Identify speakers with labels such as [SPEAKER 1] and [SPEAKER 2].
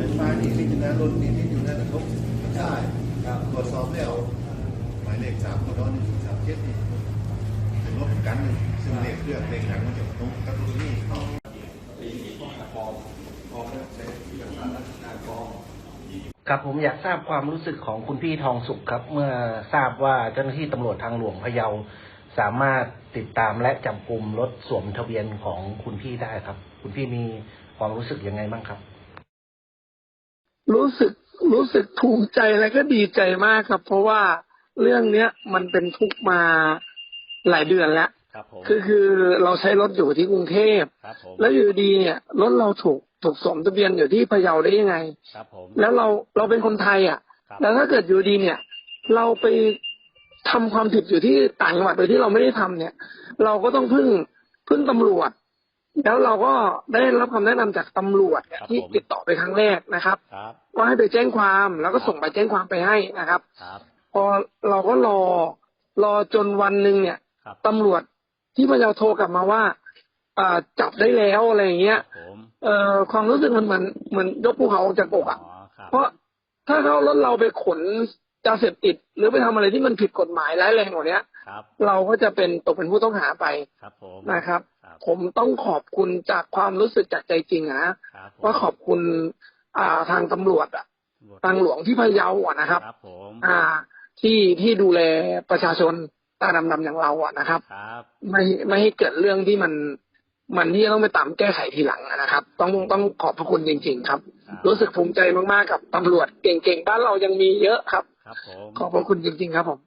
[SPEAKER 1] ไฟ้านี่ที่อยู่นะรถนี่ที่อยู่นะแต่เขาใช่
[SPEAKER 2] ครับ
[SPEAKER 1] ตรวจสอบแล้วหมายเลขสามคนร้อนหนึ่งสามเจ็ดนี่เป็นรถกันหนึ่งซึ่งเลขเครื่องเลขหนังมันจะตรงกับตัวนี้เขา
[SPEAKER 3] ครับผมอยากทราบความรู้สึกของคุณพี่ทองสุขครับ เมื่อทราบว่าเจ้าหน้าที่ตำรวจทางหลวงพะเยาสามารถติดตามและจับกลุ่มรถสวมทะเบียนของคุณพี่ได้ครับ คุณพี่มีความรู้สึกยังไงบ้างครับ
[SPEAKER 4] รู้สึกรู้สึกภูมิใจและก็ดีใจมากครับ เพราะว่าเรื่องเนี้ยมันเป็นทุกข์มาหลายเดือนแล้ว
[SPEAKER 2] ครับผม
[SPEAKER 4] คือคือเราใช้รถอยู่ที่กรุงเทพ
[SPEAKER 2] ครับผม
[SPEAKER 4] แล้วอยู่ดีเนี่ยรถเราถูกถูกสวมทะเบียนอยู่ที่พะเยาได้ยังไง
[SPEAKER 2] ครับผม
[SPEAKER 4] แล้วเราเราเป็นคนไทยอะ
[SPEAKER 2] ครับ
[SPEAKER 4] แล้วถ้าเกิดอยู่ดีเนี่ย เราไปทำความผิดอยู่ที่ต่างจังหวัดโดยที่เราไม่ได้ทำเนี่ย เราก็ต้องพึ่งพึ่งตำรวจ แล้วเราก็ได้รับคำแนะนำจากตำรวจเนี่ยที่ติดต่อไปครั้งแรกนะครับ
[SPEAKER 2] ครับ
[SPEAKER 4] ก็ให้ไปแจ้งความแล้วก็ส่งไปแจ้งความไปให้นะครับ
[SPEAKER 2] ครับ
[SPEAKER 4] พอเราก็รอรอจนวันหนึ่งเนี่ย
[SPEAKER 2] ครับ
[SPEAKER 4] ตำรวจที่พะเยาโทรกลับมาว่าอ่าจับได้แล้วอะไรอย่างเงี้ย
[SPEAKER 2] ผม
[SPEAKER 4] เอ่อความรู้สึกมันเหมือนเหมือนยกภูเขาออกจากอกอะ
[SPEAKER 2] อ๋อครับ
[SPEAKER 4] เพราะถ้าเขารถเราไปขนยาเสพติด หรือไปทำอะไรที่มันผิดกฎหมายร้ายแรงกว่าเนี้ย
[SPEAKER 2] ครับ
[SPEAKER 4] เราก็จะเป็นตกเป็นผู้ต้องหาไป
[SPEAKER 2] ครับผม
[SPEAKER 4] นะครับ
[SPEAKER 2] ครับ
[SPEAKER 4] ผมต้องขอบคุณจากความรู้สึกจากใจจริงอะนะครับ
[SPEAKER 2] ผม
[SPEAKER 4] ว่าขอบคุณอ่าทางตำรวจอะทางหลวงที่พะเยาอะนะครับ
[SPEAKER 2] ครับผม
[SPEAKER 4] อ่าที่ที่ดูแลประชาชนตาดำๆอย่างเราอะนะครับ
[SPEAKER 2] ครับ
[SPEAKER 4] ไม่ไม่ให้เกิดเรื่องที่มันมันที่จะต้องไปตามแก้ไขทีหลังอะนะครับ ต้องต้องขอบพระคุณจริงๆครับ
[SPEAKER 2] ครับ
[SPEAKER 4] รู้สึกภูมิใจมากๆกับตำรวจเก่งๆบ้านเรายังมีเยอะครับ
[SPEAKER 2] ครับผม
[SPEAKER 4] ขอบพระคุณจริง ๆ ครับผม